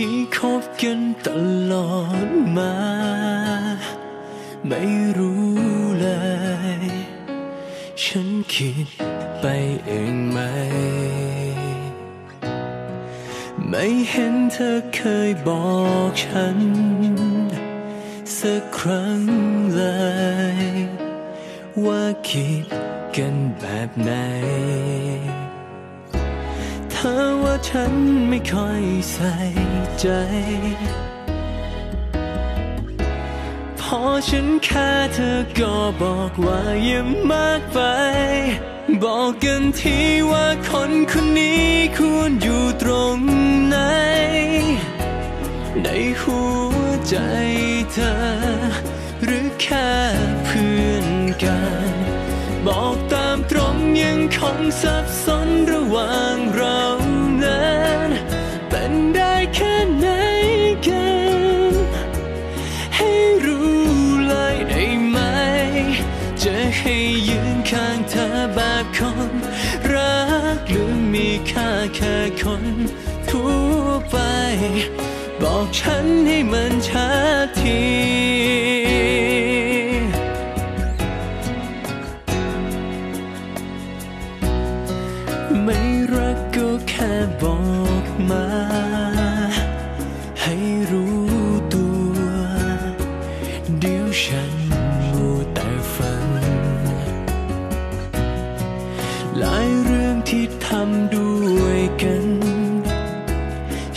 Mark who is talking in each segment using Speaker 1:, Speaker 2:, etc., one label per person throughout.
Speaker 1: ที่คบกันตลอดมา ไม่รู้เลย ฉันคิดไปเองไหม ไม่เห็นเธอเคยบอกฉัน สักครั้งเลย ว่าคิดกันแบบไหน เธอว่าฉันไม่ค่อยใส่ใจ พอฉันแค่เธอก็บอกว่าอย่ามากไป บอกกันทีว่าคนคนนี้ควรอยู่ตรงไหน ในหัวใจเธอ หรือแค่เพื่อนกัน บอกตามตรงยังคงสับสนระหว่าง แค่คนทั่วไป บอกฉันให้มันชัดทีไม่รักก็แค่บอกมา ให้รู้ตัว เดี๋ยวฉัน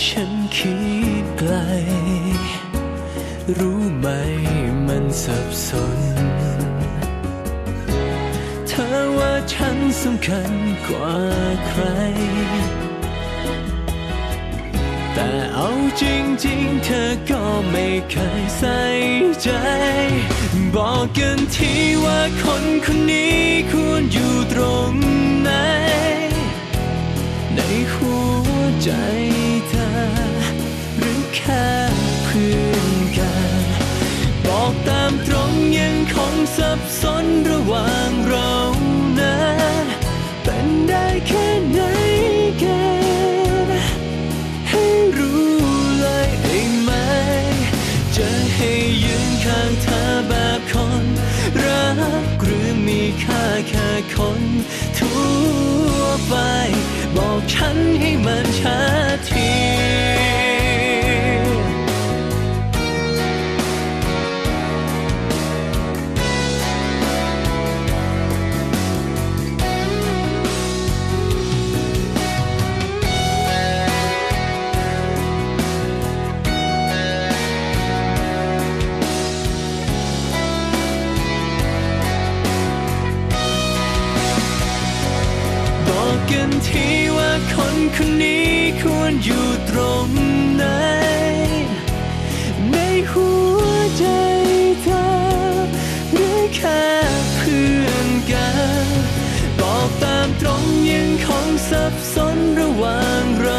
Speaker 1: ฉันคิดไกล รู้ไหมมันสับสน เธอว่าฉันสำคัญกว่าใคร แต่เอาจริงๆ เธอก็ไม่เคยใส่ใจ บอกกันทีว่าคนคนนี้ควรอยู่ตรงไหน ในหัวใจ ค่เพื่อนกัน บอกตามตรงยังคงสับสนระหว่างเรานั้นเป็นได้แค่ไหนกันให้รู้เลยได้ไหม จะให้ยืนข้างเธอแบบคน รักหรือมีค่าแค่คนทั่วไป บอกฉันให้มันชัด กันทีว่าคนคนนี้ควรอยู่ตรงไหน ในหัวใจเธอหรือแค่เพื่อนกัน บอกตามตรงยังคงสับสนระหว่างเรา